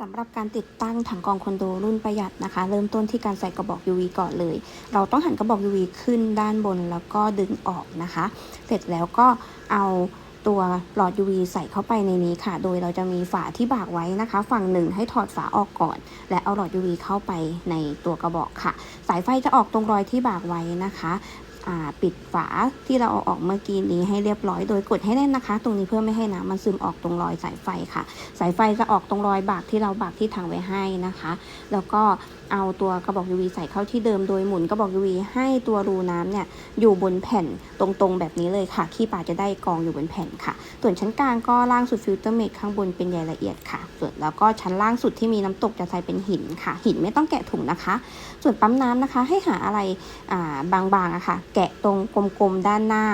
สำหรับการติดตั้งถังกองคอนโดรุ่นประหยัดนะคะ เริ่มต้นที่การใส่กระบอก UV ก่อนเลย เราต้องหันกระบอก UV ขึ้นด้านบนแล้วก็ดึงออกนะคะ เสร็จแล้วก็เอาตัวหลอด UV ใส่เข้าไปในนี้ค่ะ โดยเราจะมีฝาที่บากไว้นะคะ ฝั่งหนึ่งให้ถอดฝาออกก่อน และเอาหลอด UV เข้าไปในตัวกระบอกค่ะ สายไฟจะออกตรงรอยที่บากไว้นะคะ ปิดฝาที่เราเอาออกเมื่อกี้นี้ให้เรียบร้อยโดยกดให้แน่นนะคะ ตรงนี้เพื่อไม่ให้น้ำมันซึมออกตรงรอยสายไฟค่ะ สายไฟจะออกตรงรอยบากที่เราบากที่ถังไว้ให้นะคะ แล้วก็เอาตัวกระบอก UV ใส่เข้าที่เดิมโดยหมุนกระบอก UV ให้ตัวรูน้ำเนี่ยอยู่บนแผ่นตรงๆแบบนี้เลยค่ะขี้ปลาจะได้กองอยู่บนแผ่นค่ะ ส่วนชั้นกลางก็ล่างสุดฟิลเตอร์เมดข้างบนเป็นใยละเอียดค่ะ ส่วนแล้วก็ชั้นล่างสุดที่มีน้ำตกจะใส่เป็นหินค่ะ หินไม่ต้องแกะถุงนะคะ ส่วนปั๊มน้ำนะคะ ให้หาอะไรบางๆอะค่ะแกะตรงกลมๆด้านหน้า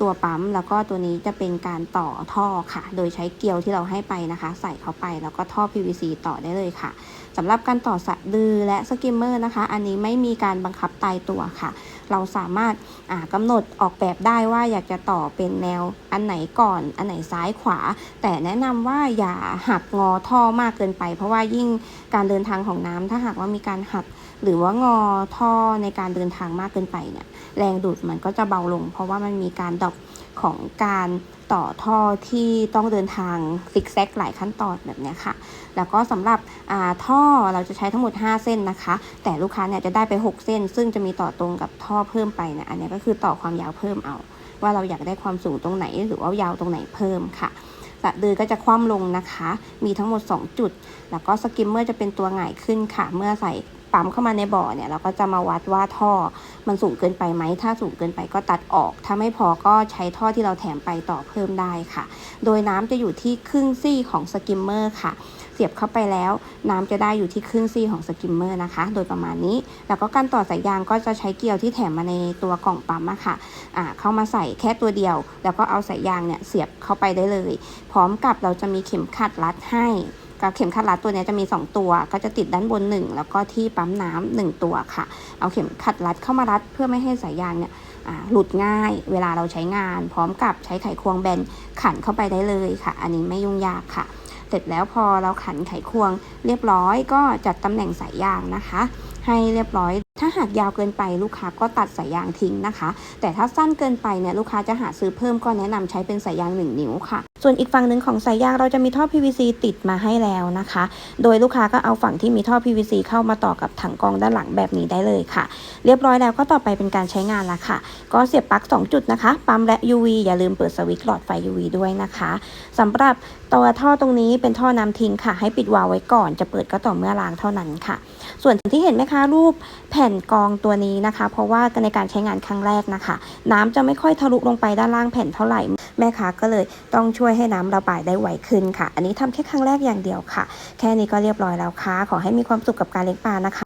ตัวปั๊ม แล้วก็ตัวนี้จะเป็นการต่อท่อค่ะ โดยใช้เกลียวที่เราให้ไปนะคะ ใส่เข้าไปแล้วก็ท่อ PVC ต่อได้เลยค่ะสำหรับการต่อสะดือและสกิมเมอร์นะคะ อันนี้ไม่มีการบังคับตายตัวค่ะ เราสามารถกำหนดออกแบบได้ว่าอยากจะต่อเป็นแนวอันไหนก่อน อันไหนซ้ายขวา แต่แนะนำว่าอย่าหักงอท่อมากเกินไป เพราะว่ายิ่งการเดินทางของน้ำถ้าหากว่ามีการหัก หรือว่างอท่อในการเดินทางมากเกินไปเนี่ยแรงดูดมันก็จะเบาลง เพราะว่ามันมีการดรอปของการต่อท่อที่ต้องเดินทางซิกแซกหลายขั้นตอนแบบนี้ค่ะ แล้วก็สำหรับอ่าท่อเราจะใช้ทั้งหมด 5 เส้นนะคะ แต่ลูกค้าเนี่ยจะได้ไป 6 เส้น ซึ่งจะมีต่อตรงกับท่อเพิ่มไปเนี่ยอันนี้ก็คือต่อความยาวเพิ่มเอา ว่าเราอยากได้ความสูงตรงไหน หรือว่ายาวตรงไหนเพิ่มค่ะสะดือก็จะคว่ำลงนะคะ มีทั้งหมด 2 จุด แล้วก็สกิมเมอร์จะเป็นตัวหงายขึ้นค่ะ เมื่อใส่ ปั๊มเข้ามาในบ่อเนี่ยเราก็จะมาวัดว่าท่อมันสูงเกินไปไหม ถ้าสูงเกินไปก็ตัดออก ถ้าไม่พอก็ใช้ท่อที่เราแถมไปต่อเพิ่มได้ค่ะ โดยน้ำจะอยู่ที่ครึ่งซี่ของสกิมเมอร์ค่ะ เสียบเข้าไปแล้ว น้ำจะได้อยู่ที่ครึ่งซี่ของสกิมเมอร์นะคะ โดยประมาณนี้ แล้วก็การต่อสายยางก็จะใช้เกลียวที่แถมมาในตัวกล่องปั๊มอะค่ะอ่าเข้ามาใส่แค่ตัวเดียว แล้วก็เอาสายยางเนี่ยเสียบเข้าไปได้เลย พร้อมกับเราจะมีเข็มขัดรัดให้ กับเข็มขัดรัดตัวนี้จะมี 2 ตัว ก็จะติดด้านบน 1 แล้วก็ที่ปั๊มน้ำหนึ่งตัวค่ะ เอาเข็มขัดรัดเข้ามารัดเพื่อไม่ให้สายยางเนี่ยหลุดง่าย เวลาเราใช้งาน พร้อมกับใช้ไขควงแบนขันเข้าไปได้เลยค่ะ อันนี้ไม่ยุ่งยากค่ะ เสร็จแล้วพอเราขันไขควงเรียบร้อยก็จัดตำแหน่งสายยางนะคะ ให้เรียบร้อยถ้าหากยาวเกินไปลูกค้าก็ตัดสายยางทิ้งนะคะ แต่ถ้าสั้นเกินไปเนี่ยลูกค้าจะหาซื้อเพิ่มก็แนะนำใช้เป็นสายยาง 1 นิ้วค่ะ ส่วนอีกฝั่งหนึ่งของสายยางเราจะมีท่อ PVC ติดมาให้แล้วนะคะ โดยลูกค้าก็เอาฝั่งที่มีท่อ PVC เข้ามาต่อกับถังกองด้านหลังแบบนี้ได้เลยค่ะ เรียบร้อยแล้วก็ต่อไปเป็นการใช้งานละค่ะ ก็เสียบปลั๊ก2จุดนะคะ ปั๊มและ UV อย่าลืมเปิดสวิตช์หลอดไฟ UV ด้วยนะคะสำหรับตัวท่อตรงนี้เป็นท่อน้ำทิ้งค่ะ ให้ปิดวาล์วไว้ก่อนจะเปิดก็ต่อเมื่อล้างเท่านั้นค่ะ ส่วนที่เห็นไหมคะรูปแผ่นกองตัวนี้นะคะ เพราะว่าในการใช้งานครั้งแรกนะคะ น้ำจะไม่ค่อยทะลุลงไปด้านล่างแผ่นเท่าไหร่ แม่ค้าก็เลยต้องช่วยให้น้ำระบายได้ไวขึ้นค่ะ อันนี้ทำแค่ครั้งแรกอย่างเดียวค่ะ แค่นี้ก็เรียบร้อยแล้วค่ะ ขอให้มีความสุขกับการเลี้ยงปลานะคะ